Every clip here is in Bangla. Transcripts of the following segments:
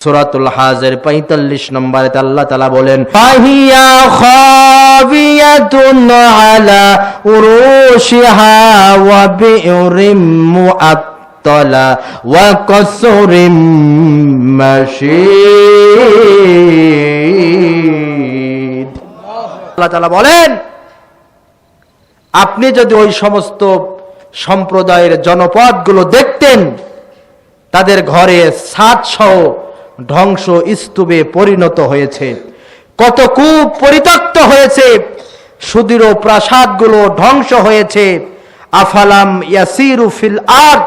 সুরাতুল হাজের পঁয়তাল্লিশ নম্বরে আল্লাহ তালা বলেন পাহিয়া খাবিয়াতুন আলা উরুশিহা ওয়া বিউরিম মুআত্তালা ওয়া কসরিম মাশিদ। আল্লাহ তালা বলেন আপনি যদি ওই সমস্ত সম্প্রদায়ের জনপদগুলো দেখতেন তাদের ঘরে সাত সহ ধ্বংস স্তূপে পরিণত হয়েছে। কত কূপ পরিত্যক্ত হয়েছে, সুদৃঢ় প্রাসাদগুলো ধ্বংস হয়েছে। আফালাম ইয়াসিরু ফিল আর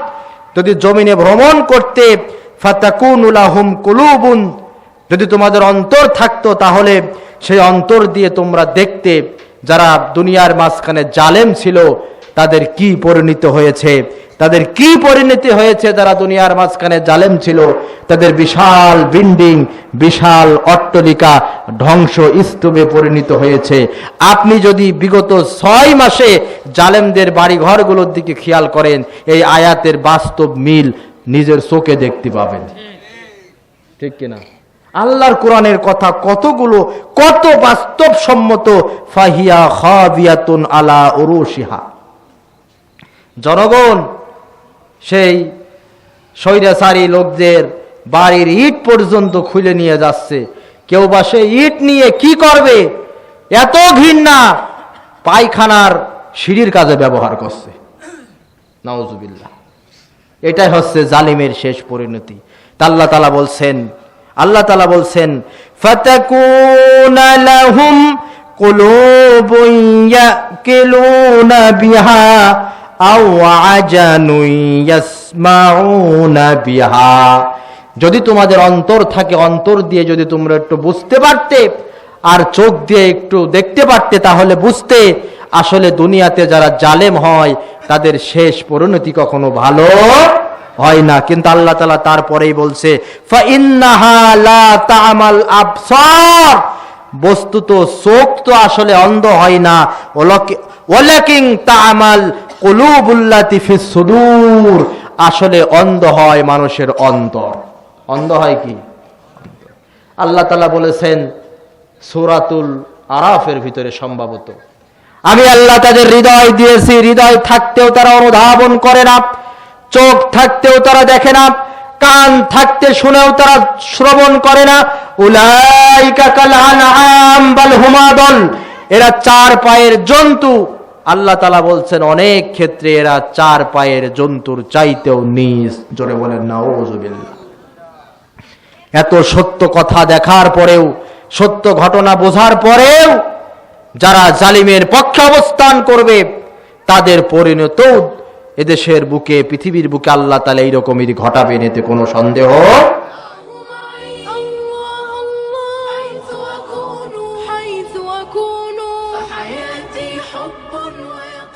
যদি জমিনে ভ্রমণ করতে ফাতাকুনুলাহুম কুলুবুন, যদি তোমাদের অন্তর থাকতো তাহলে সেই অন্তর দিয়ে তোমরা দেখতে, যারা দুনিয়ার মাঝখানে জালেম ছিল তাদের কি পরিণত হয়েছে? তাদের কি পরিণতি হয়েছে তারা দুনিয়ার মাঝখানে জালেম ছিল? তাদের বিশাল বিল্ডিং, বিশাল অট্টলিকা ধ্বংস স্তূপে পরিণত হয়েছে। আপনি যদি বিগত ছয় মাসে জালেমদের বাড়ি ঘরগুলোর দিকে খেয়াল করেন, এই আয়াতের বাস্তব মিল নিজের চোখে দেখতে পাবেন। ঠিক কিনা? আল্লাহর কোরআনের কথা কতগুলো, কত বাস্তবসম্মত, ফাহিয়া খাবিয়াতুন আলা উরুশিহা। জনগণ সেই স্বৈরাচারী লোকদের বাড়ির ইট পর্যন্ত খুলে নিয়ে যাচ্ছে। কেউ বা সে ইট নিয়ে কি করবে? এত ঘৃণা পায়খানার সিঁড়ির কাজে ব্যবহার করছে। নাউজুবিল্লাহ। এটাই হচ্ছে জালিমের শেষ পরিণতি। আল্লাহ তালা বলছেন, আল্লাহ তালা বলছেন, ফাতাকুনা লাহুম কুলুবুন ইয়াকিলুনা বিহা বিহা। যদি তোমাদের অন্তর থাকে, অন্তর দিয়ে যদি তোমরা একটু বুঝতে পারতে আর চোখ দিয়ে একটু দেখতে পারতে, তাহলে বুঝতে আসলে দুনিয়াতে যারা জালেম হয়, তাদের শেষ পরিণতি কখনো ভালো হয় না। কিন্তু আল্লাহ তালা তারপরেই বলছে, "ফাইন্নাহা লা তা'মাল আবসার। বস্তুত, চোখ তো আসলে অন্ধ হয় না। ওলকি- তা'মাল কুলুবুল্লাতি সুদূর। আসলে অন্ধ হয় মানুষের অন্তর। অন্ধ হয় কি? আল্লাহ তালা বলেছেন, সুরাতুল আরাফের ভিতরে সম্ভবত। আমি আল্লাহ তাদের হৃদয় দিয়েছি, হৃদয় থাকতেও তারা অনুধাবন করে না, চোখ থাকতেও তারা দেখে না, কান থাকতে শুনেও তারা শ্রবণ করে না। উলাইকা কাল আনআম এরা চার পায়ের জন্তু। আল্লাহ তালা বলছেন, অনেক ক্ষেত্রে এরা চার পায়ের জন্তুর চাইতেও নিজ। জোরে বলেন না ওজুবিল্লাহ এত সত্য কথা দেখার পরেও, সত্য ঘটনা বোঝার পরেও যারা জালিমের পক্ষে অবস্থান করবে, তাদের পরিণত এদেশের বুকে, পৃথিবীর বুকে আল্লাহ তালা এইরকমই ঘটাবেন, এতে কোনো সন্দেহ قلبي حب ويقين